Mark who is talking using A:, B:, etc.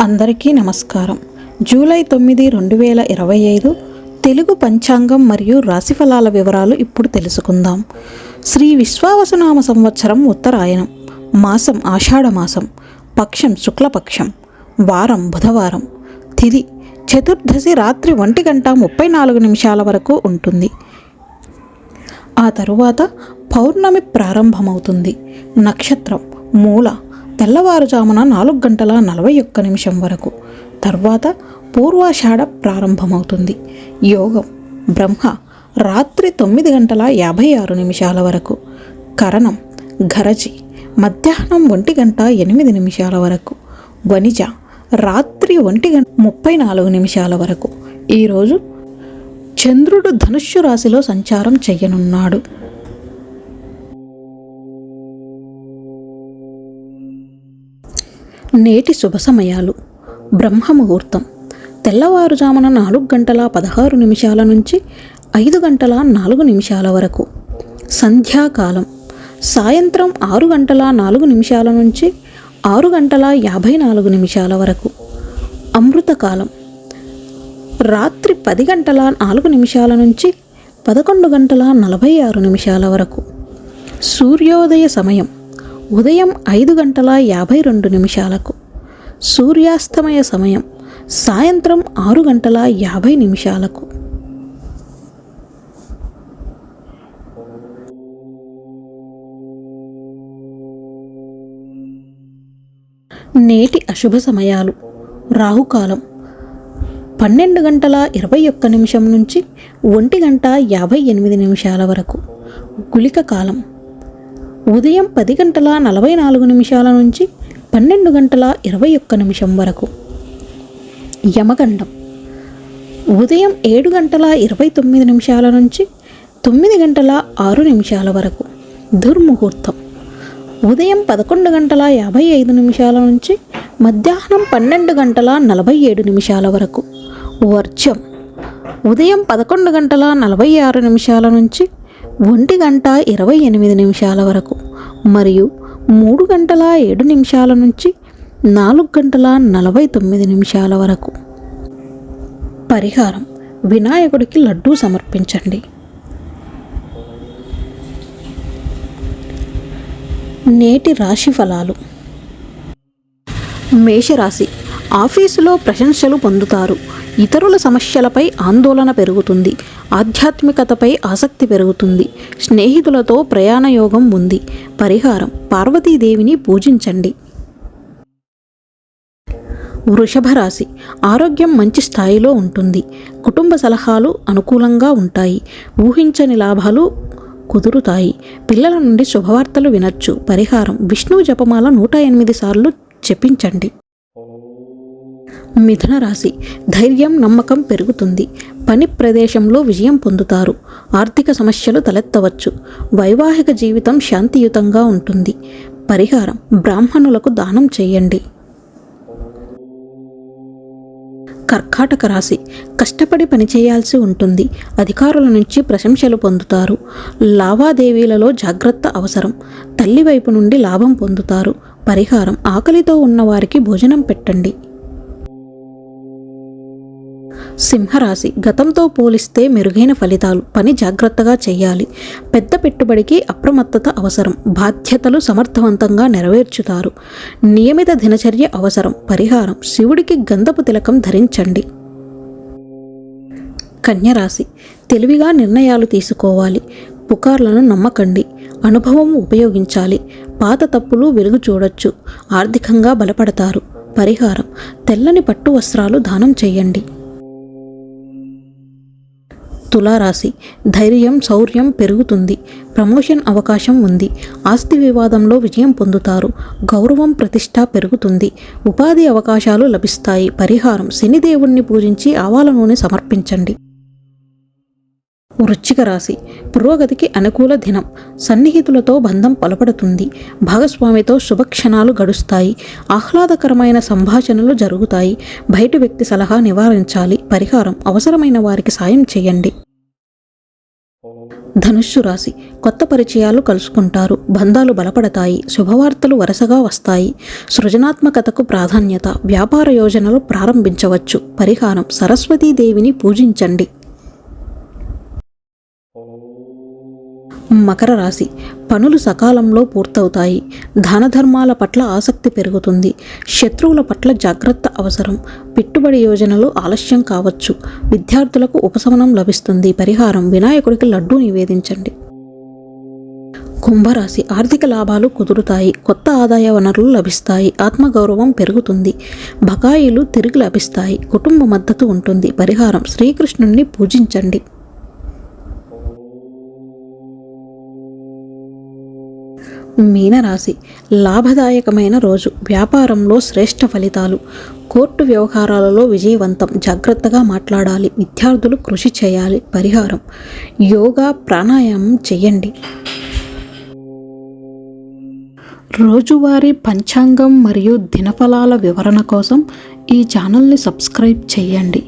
A: అందరికీ నమస్కారం. జూలై తొమ్మిది రెండు వేల ఇరవై ఐదు తెలుగు పంచాంగం మరియు రాశిఫలాల వివరాలు ఇప్పుడు తెలుసుకుందాం. శ్రీ విశ్వావసునామ సంవత్సరం ఉత్తరాయణం మాసం ఆషాఢమాసం పక్షం శుక్లపక్షం వారం బుధవారం. తిది చతుర్దశి రాత్రి ఒంటి గంట ముప్పై నాలుగు నిమిషాల వరకు ఉంటుంది. ఆ తరువాత పౌర్ణమి ప్రారంభమవుతుంది. నక్షత్రం మూల తెల్లవారుజామున నాలుగు గంటల నలభై ఒక్క నిమిషం వరకు. తర్వాత పూర్వాషాఢ ప్రారంభమవుతుంది. యోగం బ్రహ్మ రాత్రి తొమ్మిది గంటల యాభై ఆరు నిమిషాల వరకు. కరణం ఘరజి మధ్యాహ్నం ఒంటి గంట ఎనిమిది నిమిషాల వరకు. వనిజ రాత్రి ఒంటి గంట ముప్పై నాలుగు నిమిషాల వరకు. ఈరోజు చంద్రుడు ధనుష్యు రాశిలో సంచారం చెయ్యనున్నాడు నేటి శుభ సమయాలు. బ్రహ్మ ముహూర్తం తెల్లవారుజామున నాలుగు గంటల పదహారు నిమిషాల నుంచి ఐదు గంటల నాలుగు నిమిషాల వరకు. సంధ్యాకాలం. సాయంత్రం ఆరు గంటల నాలుగు నిమిషాల నుంచి ఆరు గంటల యాభై నాలుగు నిమిషాల వరకు. అమృతకాలం. రాత్రి పది గంటల నాలుగు నిమిషాల నుంచి పదకొండు గంటల నలభై ఆరు నిమిషాల వరకు. సూర్యోదయ సమయం ఉదయం ఐదు గంటల యాభై రెండు నిమిషాలకు. సూర్యాస్తమయ సమయం సాయంత్రం ఆరు గంటల యాభై నిమిషాలకు. నేటి అశుభ సమయాలు. రాహుకాలం పన్నెండు గంటల ఇరవై ఒక్క నిమిషం నుంచి ఒంటి గంట యాభై ఎనిమిది నిమిషాల వరకు. గుళిక కాలం. ఉదయం పది గంటల నలభై నాలుగు నిమిషాల నుంచి పన్నెండు గంటల ఇరవై ఒక్క నిమిషం వరకు. యమగండం. ఉదయం ఏడు గంటల ఇరవై తొమ్మిది నిమిషాల నుంచి తొమ్మిది గంటల ఆరు నిమిషాల వరకు. దుర్ముహూర్తం. ఉదయం పదకొండు గంటల యాభై ఐదు నిమిషాల నుంచి మధ్యాహ్నం పన్నెండు గంటల నలభై ఏడు నిమిషాల వరకు. వర్జం. ఉదయం పదకొండు గంటల నలభై ఆరు నిమిషాల నుంచి ఒంటి గంట ఇరవై ఎనిమిది నిమిషాల వరకు మరియు మూడు గంటల ఏడు నిమిషాల నుంచి నాలుగు గంటల నలభై తొమ్మిది నిమిషాల వరకు. పరిహారం వినాయకుడికి లడ్డూ సమర్పించండి. నేటి రాశి ఫలాలు. మేషరాశి ఆఫీసులో ప్రశంసలు పొందుతారు. ఇతరుల సమస్యలపై ఆందోళన పెరుగుతుంది. ఆధ్యాత్మికతపై ఆసక్తి పెరుగుతుంది. స్నేహితులతో ప్రయాణ యోగం ఉంది. పరిహారం. పార్వతీదేవిని పూజించండి. వృషభ రాశి ఆరోగ్యం మంచి స్థాయిలో ఉంటుంది. కుటుంబ సలహాలు అనుకూలంగా ఉంటాయి. ఊహించని లాభాలు కుదురుతాయి. పిల్లల నుండి శుభవార్తలు వినొచ్చు. పరిహారం. విష్ణువు జపమాల నూట ఎనిమిది సార్లు చెప్పించండి మిథున రాశి. ధైర్యం నమ్మకం పెరుగుతుంది. పని ప్రదేశంలో విజయం పొందుతారు. ఆర్థిక సమస్యలు తలెత్తవచ్చు. వైవాహిక జీవితం శాంతియుతంగా ఉంటుంది. పరిహారం బ్రాహ్మణులకు దానం చేయండి. కర్కాటక రాశి. కష్టపడి పనిచేయాల్సి ఉంటుంది. అధికారుల నుంచి ప్రశంసలు పొందుతారు. లావాదేవీలలో జాగ్రత్త అవసరం. తల్లి వైపు నుండి లాభం పొందుతారు. పరిహారం ఆకలితో ఉన్నవారికి భోజనం పెట్టండి. సింహరాశి గతంతో పోలిస్తే మెరుగైన ఫలితాలు. పని జాగ్రత్తగా చేయాలి. పెద్ద పెట్టుబడికి అప్రమత్తత అవసరం. బాధ్యతలు సమర్థవంతంగా నెరవేర్చుతారు. నియమిత దినచర్య అవసరం. పరిహారం. శివుడికి గంధపు తిలకం ధరించండి. కన్యరాశి. తెలివిగా నిర్ణయాలు తీసుకోవాలి. పుకార్లను నమ్మకండి. అనుభవం ఉపయోగించాలి. పాత తప్పులు వెలుగు చూడొచ్చు. ఆర్థికంగా బలపడతారు. పరిహారం. తెల్లని పట్టు వస్త్రాలు దానం చేయండి. తులారాశి. ధైర్యం శౌర్యం పెరుగుతుంది. ప్రమోషన్ అవకాశం ఉంది. ఆస్తి వివాదంలో విజయం పొందుతారు. గౌరవం ప్రతిష్ట పెరుగుతుంది. ఉపాధి అవకాశాలు లభిస్తాయి. పరిహారం. శనిదేవుణ్ణి పూజించి ఆవాల నూనె సమర్పించండి. వృచ్చిక రాశి. పురోగతికి అనుకూల దినం. సన్నిహితులతో బంధం బలపడుతుంది భాగస్వామితో శుభక్షణాలు గడుస్తాయి. ఆహ్లాదకరమైన సంభాషణలు జరుగుతాయి. బయటి వ్యక్తి సలహా నివారించాలి. పరిహారం అవసరమైన వారికి సాయం చేయండి. ధనుస్సు రాశి. కొత్త పరిచయాలు కలుసుకుంటారు. బంధాలు బలపడతాయి. శుభవార్తలు వరుసగా వస్తాయి. సృజనాత్మకతకు ప్రాధాన్యత. వ్యాపార యోజనలు ప్రారంభించవచ్చు. పరిహారం. సరస్వతీదేవిని పూజించండి. మకర రాశి. పనులు సకాలంలో పూర్తవుతాయి. ధనధర్మాల పట్ల ఆసక్తి పెరుగుతుంది. శత్రువుల పట్ల జాగ్రత్త అవసరం. పెట్టుబడి యోజనలు ఆలస్యం కావచ్చు. విద్యార్థులకు ఉపశమనం లభిస్తుంది. పరిహారం. వినాయకుడికి లడ్డూ నివేదించండి. కుంభరాశి. ఆర్థిక లాభాలు కుదురుతాయి. కొత్త ఆదాయ వనరులు లభిస్తాయి. ఆత్మగౌరవం పెరుగుతుంది. బకాయిలు తిరిగి లభిస్తాయి. కుటుంబ మద్దతు ఉంటుంది. పరిహారం. శ్రీకృష్ణుణ్ణి పూజించండి. మీనరాశి. లాభదాయకమైన రోజు. వ్యాపారంలో శ్రేష్ఠ ఫలితాలు. కోర్టు వ్యవహారాలలో విజయవంతం. జాగ్రత్తగా మాట్లాడాలి. విద్యార్థులు కృషి చేయాలి. పరిహారం. యోగా ప్రాణాయామం చేయండి. రోజువారీ పంచాంగం మరియు దినఫలాల వివరణ కోసం ఈ ఛానల్ని సబ్స్క్రైబ్ చేయండి.